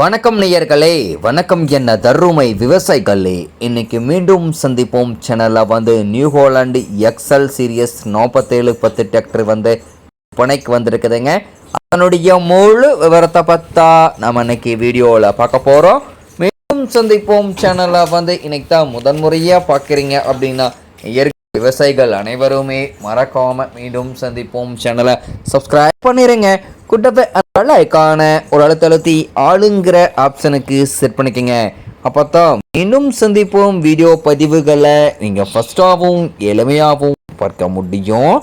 வணக்கம் நேயர்களே வணக்கம் என்ன தருமை விவசாயிகளே. இன்னைக்கு மீண்டும் சந்திப்போம். சேனலில் வந்து நியூ ஹோலாண்டு எக்ஸல் சீரியஸ் நாற்பத்தேழு பத்து டிராக்டர் வந்து பனைக்கு வந்திருக்குதுங்க. அதனுடைய முழு விவரத்தை பார்த்தா நம்ம இன்னைக்கு வீடியோவில் பார்க்க போகிறோம் மீண்டும் சந்திப்போம். சேனலில் வந்து இன்னைக்கு தான் முதன்முறையாக பார்க்குறீங்க அப்படின்னா இயற்கை விவசாயிகள் அனைவருமே மறக்காமல் மீண்டும் சந்திப்போம். சேனலை சப்ஸ்கிரைப் பண்ணிடுங்க குட்டப்பை அதனால ஐக்கான ஒரு அழுத்தழுத்தி ஆளுங்கிற ஆப்ஷனுக்கு செட் பண்ணிக்கோங்க. அப்போ தான் இன்னும் சந்திப்போம் வீடியோ பதிவுகளை. நீங்கள் ஃபஸ்ட்டாகவும் எளிமையாகவும் பார்க்க முடியும்.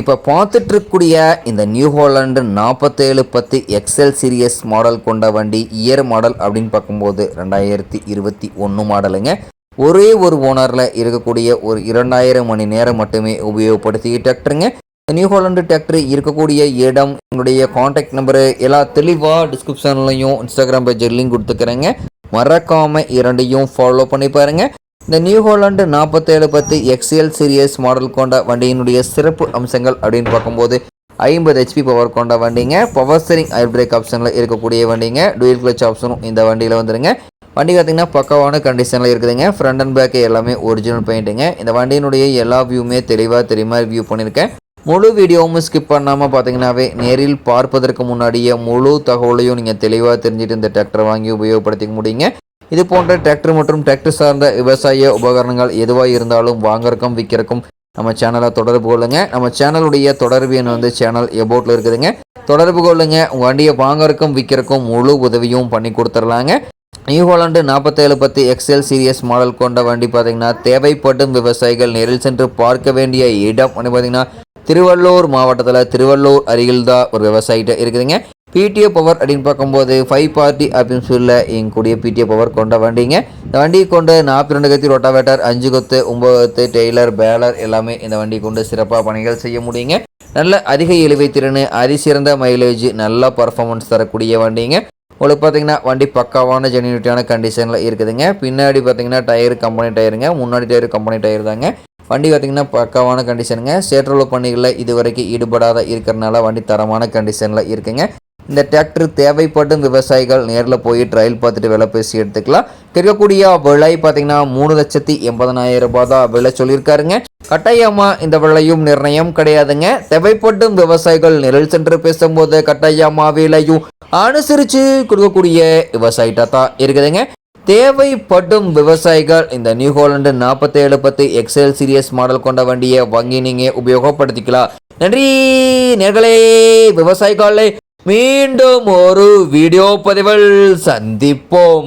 இப்போ பார்த்துட்டு இருக்கக்கூடிய இந்த நியூ ஹாலண்டு நாற்பத்தேழு பத்து எக்ஸல் சீரியஸ் மாடல் கொண்ட வண்டி இயர் மாடல் அப்படின்னு பார்க்கும்போது ரெண்டாயிரத்தி இருபத்தி ஒன்று மாடலுங்க ஒரே ஒரு ஓனரில் இருக்கக்கூடிய ஒரு இரண்டாயிரம் மணி நேரம் மட்டுமே உபயோகப்படுத்தி டிராக்டருங்க நியூ ஹாலண்டு டிராக்டர் இருக்கக்கூடிய இடம் என்னுடைய காண்டாக்ட் நம்பரு எல்லா தெளிவாக டிஸ்கிரிப்ஷன்லையும் இன்ஸ்டாகிராம் பேஜில் லிங்க் கொடுத்துக்கிறேங்க. மறக்காமல் இரண்டையும் ஃபாலோ பண்ணி பாருங்க. இந்த நியூ ஹாலண்டு நாற்பத்தேழு பத்து எக்ஸ்எல் சீரியஸ் மாடல் கொண்ட வண்டியினுடைய சிறப்பு அம்சங்கள் அப்படின்னு பார்க்கும்போது ஐம்பது ஹெச்பி பவர் கொண்ட வண்டிங்க. பவர் ஸ்டரிங் ஏர் பிரேக் ஆப்ஷனில் இருக்கக்கூடிய வண்டிங்க. டூயல் கிளச் ஆப்ஷனும் இந்த வண்டியில் வந்துடுங்க வண்டி பார்த்தீங்கன்னா பக்காவான கண்டிஷனில் இருக்குதுங்க. ஃப்ரண்ட் அண்ட் பேக்கு எல்லாமே ஒரிஜினல் பெயிண்ட்டுங்க இந்த வண்டியினுடைய எல்லா வியூமே தெளிவாக தெரியுமா வியூ பண்ணியிருக்கேன். முழு வீடியோவும் ஸ்கிப் பண்ணாமல் பார்த்தீங்கன்னாவே நேரில் பார்ப்பதற்கு முன்னாடியே முழு தகவலையும் நீங்கள் தெளிவாக தெரிஞ்சுட்டு இந்த டிராக்டர் வாங்கி உபயோகப்படுத்திக்க முடியுங்க. இது போன்ற டிராக்டர் மற்றும் டிராக்டர் சார்ந்த விவசாய உபகரணங்கள் எதுவாக இருந்தாலும் வாங்கறக்கும் விற்கிறக்கும் நம்ம சேனலை தொடர்பு கொள்ளுங்க. நம்ம சேனலுடைய தொடர்பு எண் வந்து சேனல் எபோட்டில் இருக்குதுங்க. தொடர்பு கொள்ளுங்க. உங்கள் வண்டியை வாங்கறக்கும் விற்கிறக்கும் முழு உதவியும் பண்ணி கொடுத்துர்லாங்க நியூ ஹாலண்டு நாற்பத்தேழு பத்து எக்ஸ்எல் சீரியஸ் மாடல் கொண்ட வண்டி பார்த்தீங்கன்னா தேவைப்படும் விவசாயிகள் நேரில் சென்று பார்க்க வேண்டிய இடம். வந்து பார்த்தீங்கன்னா திருவள்ளூர் மாவட்டத்தில் திருவள்ளூர் அருகில் தான் ஒரு விவசாயிட்ட இருக்குதுங்க. பிடிஓ பவர் அப்படின்னு பார்க்கும்போது ஃபைவ் பார்ட்டி அப்படின்னு சொல்ல எங்கூடிய பிடிஓ பவர் கொண்ட வண்டிங்க. இந்த வண்டியை கொண்டு நாற்பத்தி ரெண்டு கத்தி ரொட்டாவேட்டர் அஞ்சு கொத்து ஒம்பது கொத்து டெய்லர் பேலர் எல்லாமே இந்த வண்டி கொண்டு சிறப்பாக பணிகள் செய்ய முடியுங்க. நல்ல அதிக இழுவை திறன் அரிசிறந்த மைலேஜ் நல்ல பர்ஃபார்மன்ஸ் தரக்கூடிய வண்டிங்க. உங்களுக்கு பார்த்தீங்கன்னா வண்டி பக்காவான ஜெனியூட்டியான கண்டிஷனில் இருக்குதுங்க. பின்னாடி பார்த்தீங்கன்னா டயர் கம்பெனி டயருங்க முன்னாடி டயர் கம்பெனி டயர் தாங்க வண்டி பார்த்தீங்கன்னா பக்காவான கண்டிஷனுங்க சேற்றுள்ள பணிகளில் இது வரைக்கும் ஈடுபடாத இருக்கிறனால வண்டி தரமான கண்டிஷனில் இருக்குங்க. இந்த டிராக்டர் தேவைப்படும் விவசாயிகள் நேரில் போய் ட்ரையல் பார்த்துட்டு விலை பேசி எடுத்துக்கலாம். கிடைக்கக்கூடிய விலை பார்த்தீங்கன்னா மூணு லட்சத்தி எண்பதனாயிரம் ரூபாய் தான் விலை சொல்லியிருக்காருங்க. கட்டாயமாக இந்த விலையும் நிர்ணயம் கிடையாதுங்க. தேவைப்படும் விவசாயிகள் நிழல் சென்று பேசும்போது கட்டாயமாக விலையும் அனுசரித்து கொடுக்கக்கூடிய விவசாயிட்டா தான் இருக்குதுங்க. தேவைப்படும் விவசாயிகள் இந்த நியூ ஹோலண்டு நாற்பத்தி ஏழு பத்து எக்ஸல் சீரியஸ் மாடல் கொண்ட வண்டியை வாங்கி நீங்கள் உபயோகப்படுத்திக்கலாம் நன்றி நேர்களே விவசாயிகளே. மீண்டும் ஒரு வீடியோ பதிவில் சந்திப்போம்.